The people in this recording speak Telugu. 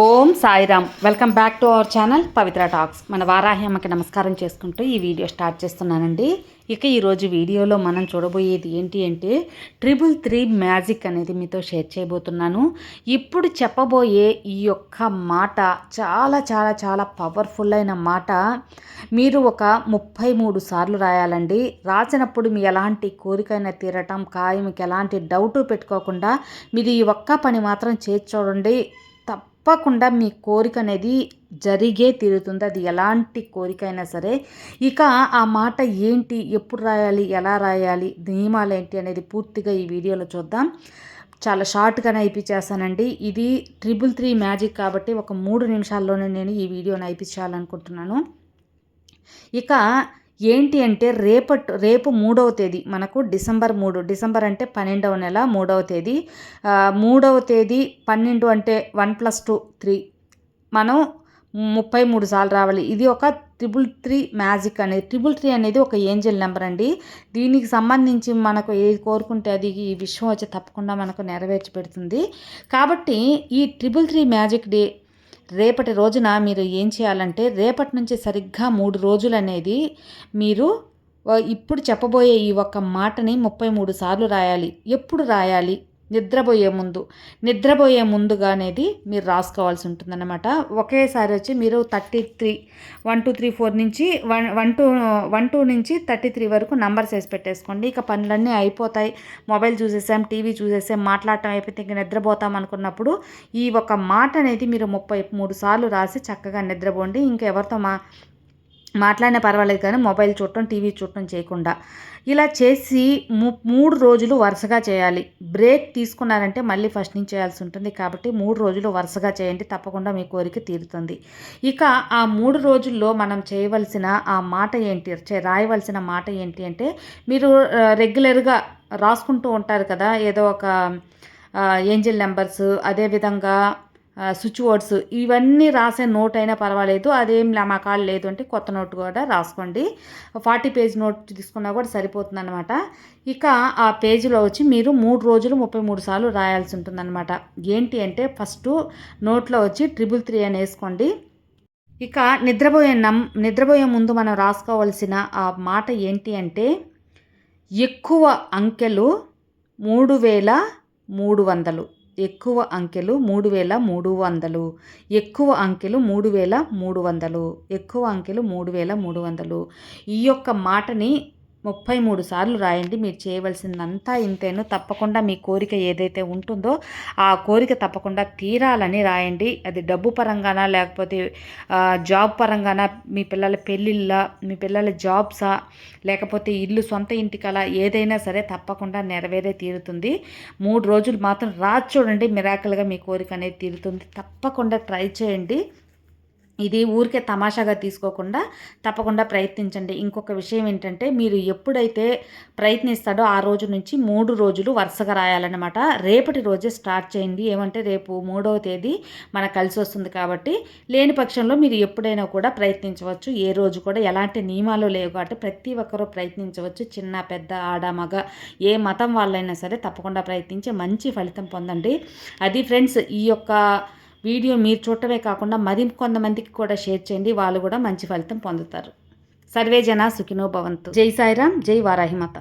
Om Sairam. Welcome back to our channel Pavitra talks. మన వారాహి అమ్మకి నమస్కారం చేసుకుంటూ ఈ వీడియో స్టార్ట్ చేస్తున్నానండి. ఇక ఈరోజు వీడియోలో మనం చూడబోయేది ఏంటి అంటే ట్రిపుల్ త్రీ మ్యాజిక్ అనేది మీతో షేర్ చేయబోతున్నాను. ఇప్పుడు చెప్పబోయే ఈ యొక్క మాట చాలా చాలా చాలా పవర్ఫుల్ అయిన మాట. మీరు ఒక ముప్పై మూడు సార్లు రాయాలండి. రాసినప్పుడు మీ ఎలాంటి కోరికైనా తీరటం ఖాయంకి మీకు ఎలాంటి డౌట్ పెట్టుకోకుండా మీరు ఈ ఒక్క పని మాత్రం చేసి చూడండి. తప్పకుండా మీ కోరిక అనేది జరిగే తీరుతుంది. అది ఎలాంటి కోరిక అయినా సరే ఇక ఆ మాట ఏంటి ఎప్పుడు రాయాలి ఎలా రాయాలి నియమాలు ఏంటి అనేది పూర్తిగా ఈ వీడియోలో చూద్దాం. చాలా షార్ట్గానే అయిపించేస్తానండి. ఇది ట్రిపుల్ త్రీ మ్యాజిక్ కాబట్టి ఒక మూడు నిమిషాల్లోనే నేను ఈ వీడియోని అయిపించాలనుకుంటున్నాను. ఇక ఏంటి అంటే రేపట్ రేపు మూడవ తేదీ మనకు డిసెంబర్ మూడు డిసెంబర్ అంటే పన్నెండవ నెల మూడవ తేదీ. మూడవ తేదీ పన్నెండు అంటే వన్ ప్లస్ టూ త్రీ. మనం ముప్పై మూడు సార్లు రావాలి. ఇది ఒక ట్రిపుల్ త్రీ మ్యాజిక్ అనేది ట్రిపుల్ త్రీ అనేది ఒక ఏంజల్ నెంబర్ అండి. దీనికి సంబంధించి మనకు ఏది కోరుకుంటే అది ఈ విషయం వచ్చి తప్పకుండా మనకు నెరవేర్చి పెడుతుంది. కాబట్టి ఈ ట్రిపుల్ త్రీ మ్యాజిక్ డే రేపటి రోజున మీరు ఏం చేయాలంటే రేపటి నుంచి సరిగ్గా మూడు రోజులు అనేది మీరు ఇప్పుడు చెప్పబోయే ఈ ఒక్క మాటని ముప్పై మూడు సార్లు రాయాలి. ఎప్పుడు రాయాలి? నిద్రపోయే ముందు నిద్రపోయే ముందుగా అనేది మీరు రాసుకోవాల్సి ఉంటుందన్నమాట. ఒకేసారి వచ్చి మీరు thirty three one two three four నుంచి one one two one two నుంచి థర్టీ త్రీ వరకు నంబర్స్ వేసి పెట్టేసుకోండి. ఇక పనులన్నీ అయిపోతాయి. మొబైల్ చూసేసాం టీవీ చూసేసాం మాట్లాడటం అయిపోతే ఇంక నిద్రపోతాం అనుకున్నప్పుడు ఈ ఒక మాట అనేది మీరు ముప్పై మూడు సార్లు రాసి చక్కగా నిద్రపోండి. ఇంకెవరితో మా మాట్లాడినా పర్వాలేదు కానీ మొబైల్ చూడటం టీవీ చూడటం చేయకుండా. ఇలా చేసి మూడు రోజులు వరుసగా చేయాలి. బ్రేక్ తీసుకున్నారంటే మళ్ళీ ఫస్ట్ నుంచి చేయాల్సి ఉంటుంది కాబట్టి మూడు రోజులు వరుసగా చేయండి తప్పకుండా మీ కోరిక తీరుతుంది. ఇక ఆ మూడు రోజుల్లో మనం చేయవలసిన ఆ మాట ఏంటి రాయవలసిన మాట ఏంటి అంటే మీరు రెగ్యులర్గా రాసుకుంటూ ఉంటారు కదా ఏదో ఒక ఏంజిల్ నెంబర్స్ అదేవిధంగా స్విచ్ వర్డ్స్ ఇవన్నీ రాసే నోట్ అయినా పర్వాలేదు. అదేం మా కాళ్ళు లేదు అంటే కొత్త నోట్ కూడా రాసుకోండి. ఫార్టీ పేజ్ నోట్ తీసుకున్నా కూడా సరిపోతుంది అనమాట ఇక ఆ పేజీలో వచ్చి మీరు మూడు రోజులు ముప్పై మూడు సార్లు రాయాల్సి ఉంటుందన్నమాట. ఏంటి అంటే ఫస్ట్ నోట్లో వచ్చి ట్రిపుల్ త్రీ అని వేసుకోండి. ఇక నిద్రపోయే నమ్ నిద్రపోయే ముందు మనం రాసుకోవాల్సిన ఆ మాట ఏంటి అంటే ఎక్కువ అంకెలు మూడు వేల మూడు వందలు. ఎక్కువ అంకెలు మూడు వేల మూడు వందలు. ఎక్కువ అంకెలు మూడు వేల మూడు వందలు. ఎక్కువ అంకెలు మూడు వేల మూడు వందలు. ఈ యొక్క మాటని ముప్పై మూడు సార్లు రాయండి. మీరు చేయవలసిందంతా ఇంతేను. తప్పకుండా మీ కోరిక ఏదైతే ఉంటుందో ఆ కోరిక తప్పకుండా తీరాలని రాయండి. అది డబ్బు పరంగానా లేకపోతే జాబ్ పరంగానా మీ పిల్లల పెళ్ళిళ్ళ మీ పిల్లల జాబ్సా లేకపోతే ఇల్లు సొంత ఇంటికలా ఏదైనా సరే తప్పకుండా నెరవేరే తీరుతుంది. మూడు రోజులు మాత్రం రాజు చూడండి. మిరాకల్గా మీ కోరిక అనేది తీరుతుంది. తప్పకుండా ట్రై చేయండి. ఇది ఊరికే తమాషాగా తీసుకోకుండా తప్పకుండా ప్రయత్నించండి. ఇంకొక విషయం ఏంటంటే మీరు ఎప్పుడైతే ప్రయత్నిస్తాడో ఆ రోజు నుంచి మూడు రోజులు వరుసగా రాయాలన్నమాట. రేపటి రోజే స్టార్ట్ చేయండి. ఏమంటే రేపు మూడవ తేదీ మనకు కలిసి వస్తుంది కాబట్టి లేని పక్షంలో మీరు ఎప్పుడైనా కూడా ప్రయత్నించవచ్చు. ఏ రోజు కూడా ఎలాంటి నియమాలు లేవు కాబట్టి ప్రతి ఒక్కరూ ప్రయత్నించవచ్చు. చిన్న పెద్ద ఆడ మగ ఏ మతం వాళ్ళైనా సరే తప్పకుండా ప్రయత్నించి మంచి ఫలితం పొందండి. అది ఫ్రెండ్స్ ఈ యొక్క వీడియో మీరు చూడటమే కాకుండా మరి కొంతమందికి కూడా షేర్ చేయండి. వాళ్ళు కూడా మంచి ఫలితం పొందుతారు. సర్వే జన సుఖినో భవంతు. జై సాయిరామ్ జై వారాహిమాత.